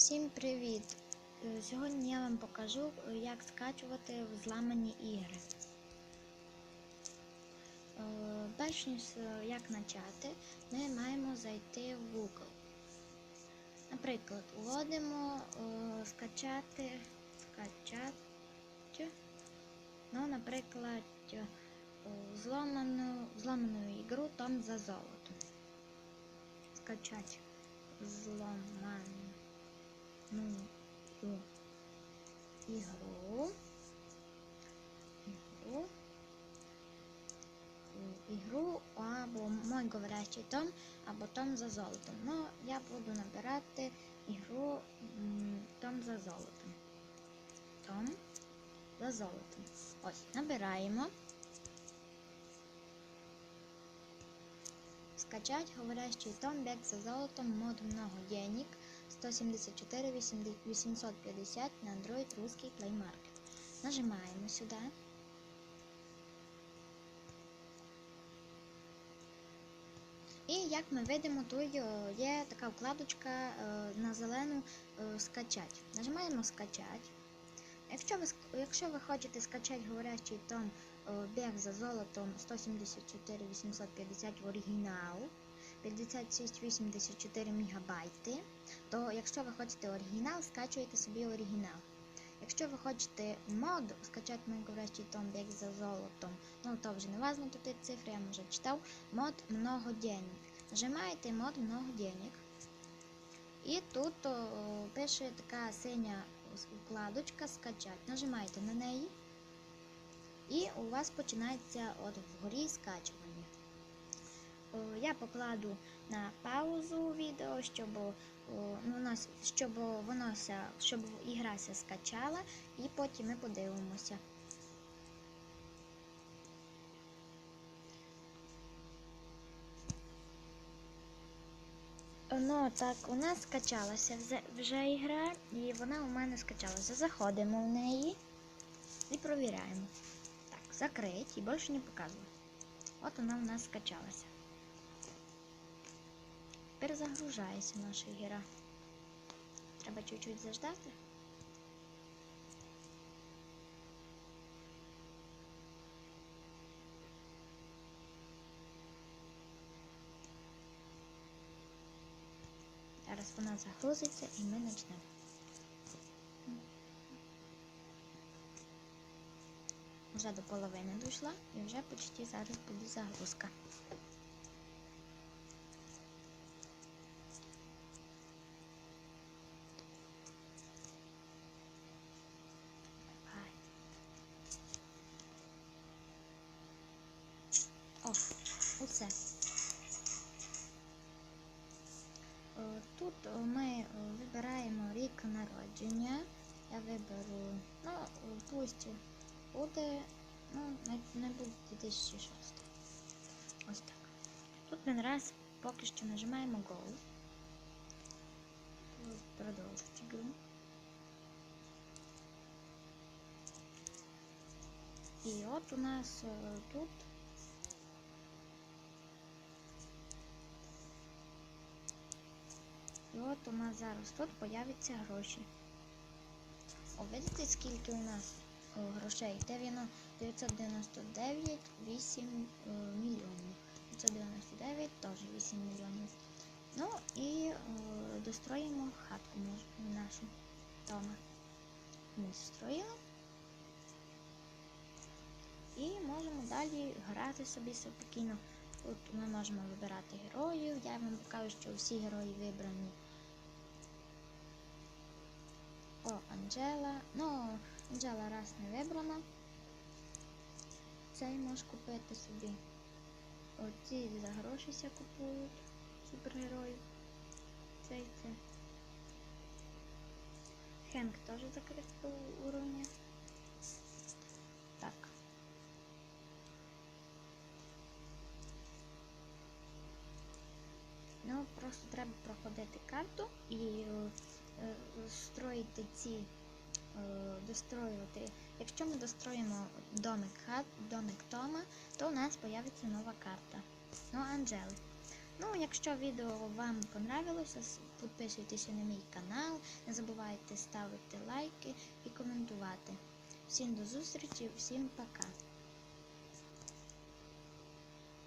Всім привіт! Е, Сьогодні я вам покажу, е, як скачувати взламані ігри. Е, Перш ніж як почати, ми маємо зайти в Google. Наприклад, вводимо скачати, скачати, ну, наприклад, е, зламану, зламану ігру Том за золото. Скачати зламану ну, ігру. Ігру. Ігру. Ігру або мой говорящий Том, або Том за золотом. Ну, я буду набирати ігру Том за золотом. Том за золотом. Ось, набираємо. Скачать говорящий Том бег за золотом мод много денег 174 850 на Android русский Play Market. Нажимаємо сюди. І як ми видимо, тут е, є така вкладочка е, на зелену е, скачать. Нажимаємо скачать. Якщо ви, якщо ви хочете скачати говорящий том біг за золотом 174 850 в оригінал, 5684 мегабайти, то якщо ви хочете оригінал, скачуєте собі оригінал. Якщо ви хочете мод скачати говорящий том біг за золотом, ну то вже не важно тут цифри, я вже читав. Мод много денег. Нажимаєте мод много денег. І тут о, пише така синя вкладочка скачати. Нажимаєте на неї. І у вас починається от вгорі скачування. О, Я покладу на паузу відео, щоб, о, ну, воно, щоб воно щоб ігра ся скачала, і потім ми подивимося. Ну так, у нас скачалася вже- ігра, і вона у мене скачалася. Заходимо в неї і провіряємо. Так, закрить і більше не показую. От вона у нас скачалася. Тепер загружається наша ігра. Треба чуть-чуть заждати. Зараз вона загрузиться і ми почнемо. Вже до половини дійшла і вже почти зараз буде загрузка. Народження. Я виберу, ну, пусть буде, ну, не, буде 2006. Ось так. Тут ми раз поки що нажимаємо Go. Продовжити гру. І от у нас е, тут І от у нас зараз тут появляться гроші. О, видите, скільки у нас о, грошей? 999 8 е, мільйонів. 999 теж 8 мільйонів. Ну і е, достроїмо хатку нашу дома. Ми застроїли. І можемо далі грати собі спокійно. Тут ми можемо вибирати героїв. Я вам покажу, що всі герої вибрані. О, Анджела. Ну, Анджела раз не вибрана. Цей можеш купити собі. Оці за гроші ся купують супергероїв. Цей це. Хенк теж закритого уровня. Так. Ну, просто треба проходити карту і строїти ці, е, достроювати. Якщо ми достроїмо домик хат, домик Тома, то у нас з'явиться нова карта. Ну, Анджели. Ну, якщо відео вам понравилося, підписуйтеся на мій канал, не забувайте ставити лайки і коментувати. Всім до зустрічі, всім пока!